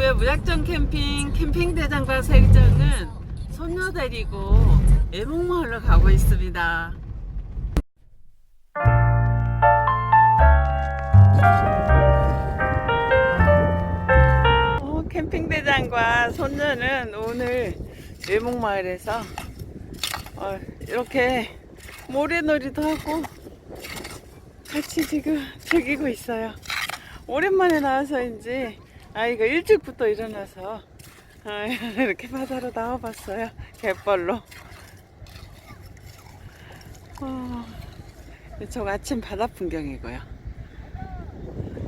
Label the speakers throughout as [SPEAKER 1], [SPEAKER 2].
[SPEAKER 1] 부부의 무작정 캠핑 캠핑 대장과 세정은 손녀 데리고 애목마을로 가고 있습니다. 어, 캠핑 대장과 손녀는 오늘 애목마을에서 어, 이렇게 모래놀이도 하고 같이 지금 즐기고 있어요. 오랜만에 나와서인지 아이가 일찍부터 일어나서 아, 이렇게 바다로 나와봤어요. 갯벌로. 어, 저 아침 바다 풍경이고요.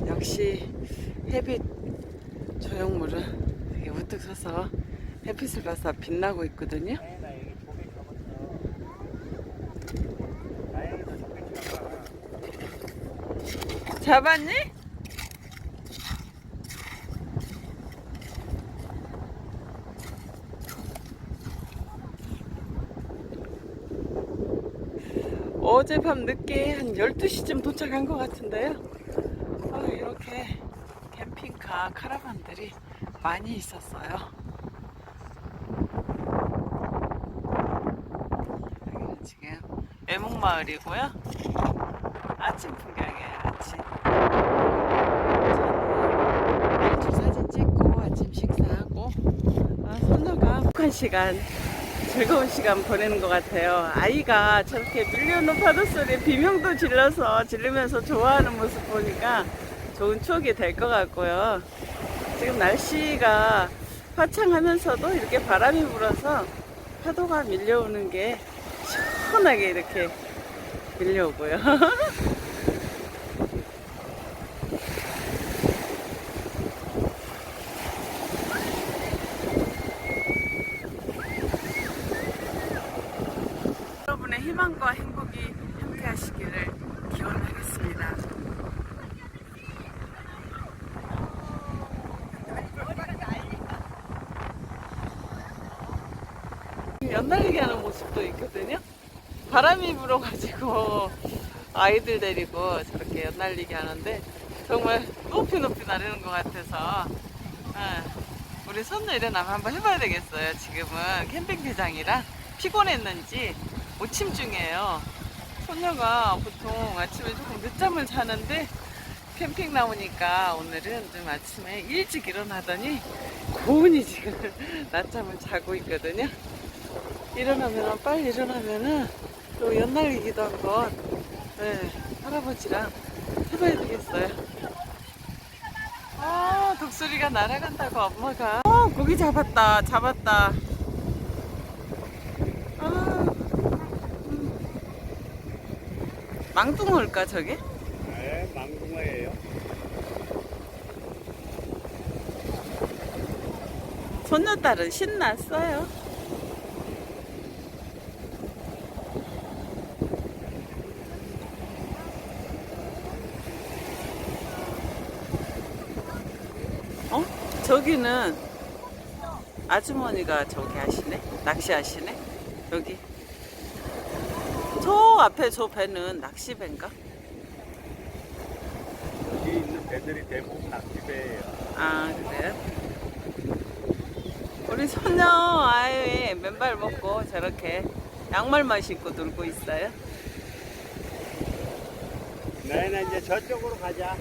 [SPEAKER 1] 역시 햇빛 조형물은 되게 우뚝 서서 햇빛을 봐서 빛나고 있거든요. 잡았니? 어젯밤 늦게 한 12시쯤 도착한 것 같은데요. 아, 이렇게 캠핑카 카라반들이 많이 있었어요. 여기는 지금 애목마을이고요. 아침 풍경이에요, 아침. 일출 사진 찍고 아침 식사하고 아, 손녀가 북한 시간 즐거운 시간 보내는 것 같아요. 아이가 저렇게 밀려오는 파도 소리에 비명도 질러서 지르면서 좋아하는 모습 보니까 좋은 추억이 될 것 같고요. 지금 날씨가 화창하면서도 이렇게 바람이 불어서 파도가 밀려오는 게 시원하게 이렇게 밀려오고요. 여러분의 희망과 행복이 함께 하시기를 기원하겠습니다. 연날리기 하는 모습도 있거든요. 바람이 불어가지고 아이들 데리고 저렇게 연날리기 하는데 정말 높이 높이 나르는 것 같아서 아, 우리 일어나면 한번 해봐야 되겠어요. 지금은 캠핑 대장이라 피곤했는지 오침 중이에요. 손녀가 보통 아침에 조금 늦잠을 자는데 캠핑 나오니까 오늘은 좀 아침에 일찍 일어나더니 고은이 지금 낮잠을 자고 있거든요. 일어나면 빨리 일어나면은 또 연날리기도 한번 네, 할아버지랑 해봐야 되겠어요. 아 독수리가 날아간다고 엄마가 어 고기 잡았다 잡았다. 아, 음. 망둥어일까 저게?
[SPEAKER 2] 네, 망둥어예요.
[SPEAKER 1] 손녀딸은 신났어요. 어? 저기는 아주머니가 저기 하시네? 낚시 하시네? 여기. 저 앞에 저 배는 낚시 배인가?
[SPEAKER 2] 여기 있는 배들이 대부분 낚시배예요.
[SPEAKER 1] 아, 그래요? 우리 소녀 아이 맨발 먹고 저렇게 양말만 신고 놀고 있어요.
[SPEAKER 2] 나연아 이제 저쪽으로 가자.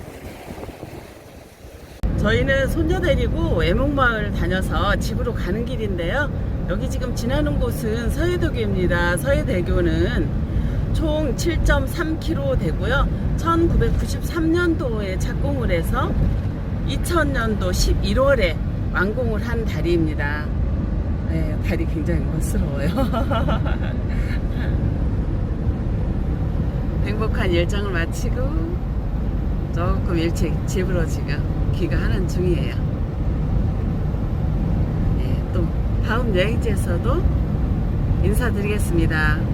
[SPEAKER 1] 저희는 손녀 데리고 애목마을 다녀서 집으로 가는 길인데요. 여기 지금 지나는 곳은 서해도교입니다. 서해대교는 총 7.3km 되고요. 1993년도에 착공을 해서 2000년도 11월에 완공을 한 다리입니다. 네, 다리 굉장히 멋스러워요. 행복한 열정을 마치고 조금 일찍 집으로 지금 귀가하는 중이에요. 네, 또 다음 여행지에서도 인사드리겠습니다.